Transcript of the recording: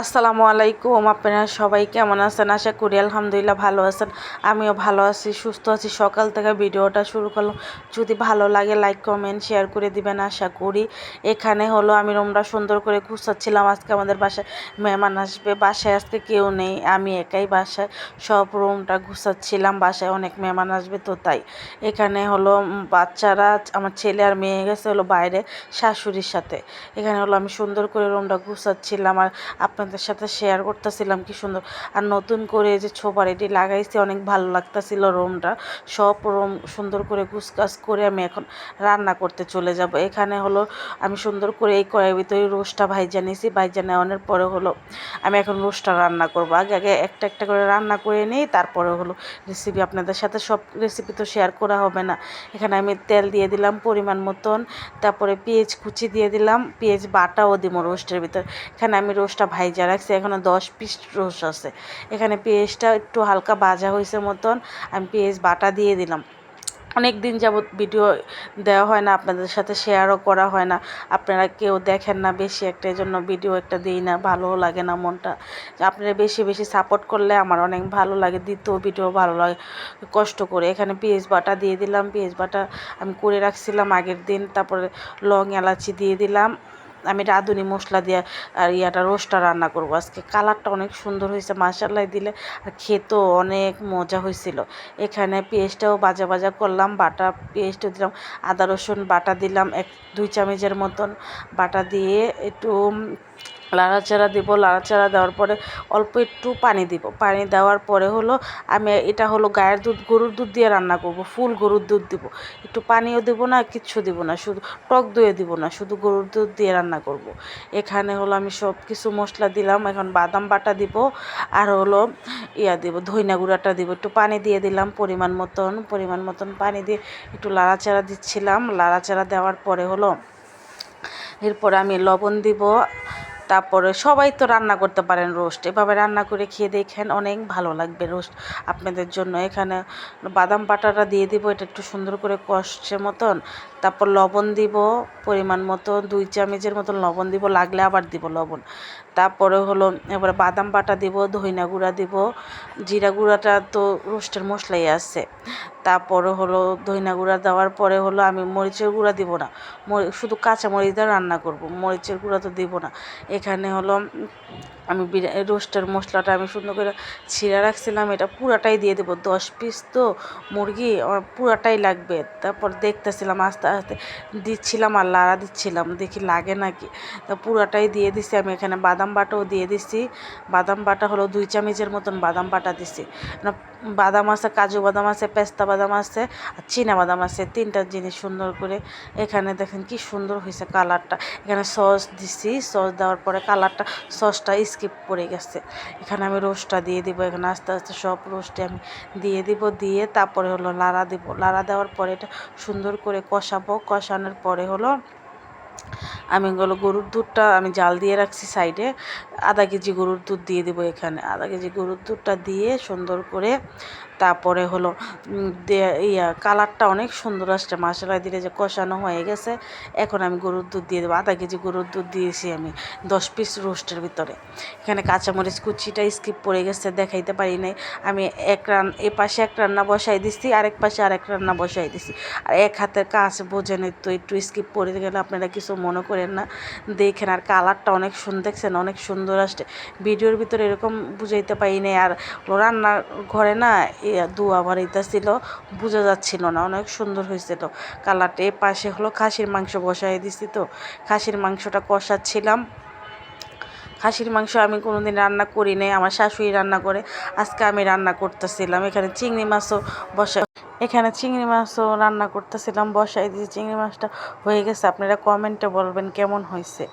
আসসালামু আলাইকুম, আপনারা সবাই কেমন আছেন? আশা করি আলহামদুলিল্লাহ ভালো আছেন। আমিও ভালো আছি, সুস্থ আছি। সকাল থেকে ভিডিওটা শুরু করলাম। যদি ভালো লাগে লাইক কমেন্ট শেয়ার করে দিবেন আশা করি। এখানে হলো আমি রুমটা সুন্দর করে গুছাচ্ছিলাম। আজকে আমাদের বাসায় মেহমান আসবে। বাসায় আজকে কেউ নেই। আমি একাই বাসায় সব রুমটা গুছাচ্ছিলাম। বাসায় অনেক মেহমান আসবে তো তাই। এখানে হলো বাচ্চারা, আমার ছেলে আর মেয়ে গেছে হলো বাইরে, শাশুড়ির সাথে। এখানে হলো আমি সুন্দর করে রুমটা গুছাচ্ছিলাম। আর আপনাদের সাথে শেয়ার করতেছিলাম, কি সুন্দর। আর নতুন করে যে যে ছোপারিটি লাগাইছি, অনেক ভালো লাগতেছিল রোমটা। সব রোম সুন্দর করে গুছগাছ করে আমি এখন রান্না করতে চলে যাব। এখানে হলো আমি সুন্দর করে এই কড়াইয়ের ভিতরে রোস্টটা ভাইজা নিয়েছি পরে হলো আমি এখন রোস্টটা রান্না করব। আগে আগে একটা একটা করে রান্না করে নিই, তারপরে হলো রেসিপি আপনাদের সাথে সব রেসিপি তো শেয়ার করা হবে না। এখানে আমি তেল দিয়ে দিলাম পরিমাণ মতন, তারপরে পেঁয়াজ কুচি দিয়ে দিলাম, পেঁয়াজ বাটাও দিব রোস্টের ভিতর। এখানে আমি রোস্টটা ভাইজা রাখছি এখনও দশ পিস রোস্ট আছে। এখানে পেঁয়াজটা একটু হালকা ভাজা হয়েছে মতন, আমি পেঁয়াজ বাটা দিয়ে দিলাম। অনেক দিন যাবৎ ভিডিও দেওয়া হয় না, আপনাদের সাথে শেয়ারও করা হয় না। আপনারা কেউ দেখেন না বেশি একটা এই জন্য ভিডিও একটা দিই না, ভালোও লাগে না মনটা। আপনারা বেশি বেশি সাপোর্ট করলে আমার অনেক ভালো লাগে, দ্বিতীয় ভিডিও ভালো লাগে, কষ্ট করে। এখানে পেঁয়াজ বাটা দিয়ে দিলাম, পেঁয়াজ বাটা আমি করে রাখছিলাম আগের দিন, তারপরে লং এলাচি দিয়ে দিলাম। আমি রাঁধুনি মশলা দিয়ে আর ইয়াটা রোস্টটা রান্না করব। আজকে কালারটা অনেক সুন্দর হয়েছে মাসাল্লাই দিলে। আর খেতেও অনেক মজা হয়েছিল। এখানে পেঁয়াজটাও বাজা বাজা করলাম, বাটা পেঁয়াজটা দিলাম, আদা রসুন বাটা দিলাম, এক দুই চামচের মতন বাটা দিয়ে একটু লাড়াচাড়া দিব, লাড়াচাড়া দেওয়ার পরে অল্প একটু পানি দিব। পানি দেওয়ার পরে হলো আমি এটা হলো গায়ের দুধ, গরুর দুধ দিয়ে রান্না করব, ফুল গরুর দুধ দিব। একটু পানিও দিব না, কিচ্ছু দিব না, শুধু টক দইও দিব না, শুধু গরুর দুধ দিয়ে রান্না করব। এখানে হলো আমি সব কিছু মশলা দিলাম, এখন বাদাম বাটা দিব আর হলো ইয়া দিব, ধইনা গুঁড়াটা দিব। একটু পানি দিয়ে দিলাম পরিমাণ মতন পরিমাণ মতন পানি দিয়ে একটু লাড়াচাড়া দিচ্ছিলাম। লাড়াচাড়া দেওয়ার পরে হলো এরপর আমি লবণ দিব তারপরে সবাই তো রান্না করতে পারেন রোস্ট। এভাবে রান্না করে খেয়ে দেখেন অনেক ভালো লাগবে রোস্ট। আপনাদের জন্য এখানে বাদাম বাটাটা দিয়ে দিব, এটা একটু সুন্দর করে কষছে মতন। তারপর লবণ দিব পরিমাণ মতো, দুই চামচের মতন লবণ দিব, লাগলে আবার দিব লবণ। তারপরে হলো, এবারে বাদাম বাটা দিব, ধইনা গুঁড়া দিব। জিরা গুঁড়াটা তো রোস্টের মশলাই আছে। তারপরে হলো ধইনা গুঁড়া দেওয়ার পরে হলো আমি মরিচের গুঁড়া দিব না। শুধু কাঁচা মরিচ দিয়ে রান্না করব। মরিচের গুঁড়া তো দিব না। এখানে হলো আমি বিরিয়া রোস্টের মশলাটা আমি সুন্দর করে ছিঁড়ে রাখছিলাম। এটা পুরাটাই দিয়ে দেবো, দশ পিস তো মুরগি, আমার পুরাটাই লাগবে। তারপর দেখতেছিলাম আস্তে আস্তে দিচ্ছিলাম আর লাড়া দিচ্ছিলাম, দেখি লাগে নাকি। তা পুরাটাই দিয়ে দিছি, আমি এখানে বাদাম বাটাও দিয়ে দিছি। বাদাম বাটা হলো দুই চামচের মতন বাদাম বাটা দিছি। বাদাম আছে, কাজু বাদাম আছে, পেস্তা বাদাম আছে আর চীনা বাদাম আছে, তিনটা জিনিস সুন্দর করে এখানে দেখেন কি সুন্দর হয়েছে কালারটা। এখানে সস দিছি, সস দেওয়ার পরে কালারটা, সসটা স্কিপ করে গেছে। এখানে আমি রোস্টটা দিয়ে দিব, এখানে আস্তে আস্তে সব রোস্টে আমি দিয়ে দিব, দিয়ে তারপরে হলো লাড়া দিব। লাড়া দেওয়ার পরে এটা সুন্দর করে কষাবো। কষানোর পরে হলো আমি হলো গরুর দুধটা আমি জাল দিয়ে রাখছি সাইডে। আধা কেজি গরুর দুধ দিয়ে দেবো এখানে। আধা কেজি গরুর দুধটা দিয়ে সুন্দর করে তারপরে হলো ইয়া, কালারটা অনেক সুন্দর আসছে। মশলা দিলে যে কষানো হয়ে গেছে। এখন আমি গরুর দুধ দিয়ে দেবো। আধা কেজি গরুর দুধ দিয়েছি আমি দশ পিস রোস্টের ভিতরে। এখানে কাঁচামরিচ কুচিটা স্কিপ পড়ে গেছে, দেখাইতে পারি নাই। আমি এক রান, এ পাশে এক রান্না বসাই দিছি, আরেক পাশে আরেক রান্না বসাই দিছি। আর এক হাতের কাজ বোঝেন, তো একটু স্কিপ পড়ে গেলে আপনারা কিছু মনে করেন না। দেখেন আর কালারটা অনেক সুন্দর দেখছেন অনেক সুন্দর আসছে। ভিডিওর ভিতরে এরকম বুঝাইতে পারি নাই আর রান্নার ঘরে না দুয়া বাড়িতেছিল বোঝা যাচ্ছিল না। অনেক সুন্দর হয়েছিল কালারটা। এ পাশে হলো খাসির মাংস বসাই দিছি তো। খাসির মাংসটা কষাচ্ছিলাম। খাসির মাংস আমি কোনোদিন রান্না করি নাই। আমার শাশুড়ি রান্না করে, আজকে আমি রান্না করতেছিলাম। এখানে চিংড়ি মাছও বসা এখানে চিংড়ি মাছও রান্না করতেছিলাম, বসাই দিয়েছি, চিংড়ি মাছটা হয়ে গেছে। আপনারা কমেন্টে বলবেন কেমন হয়েছে।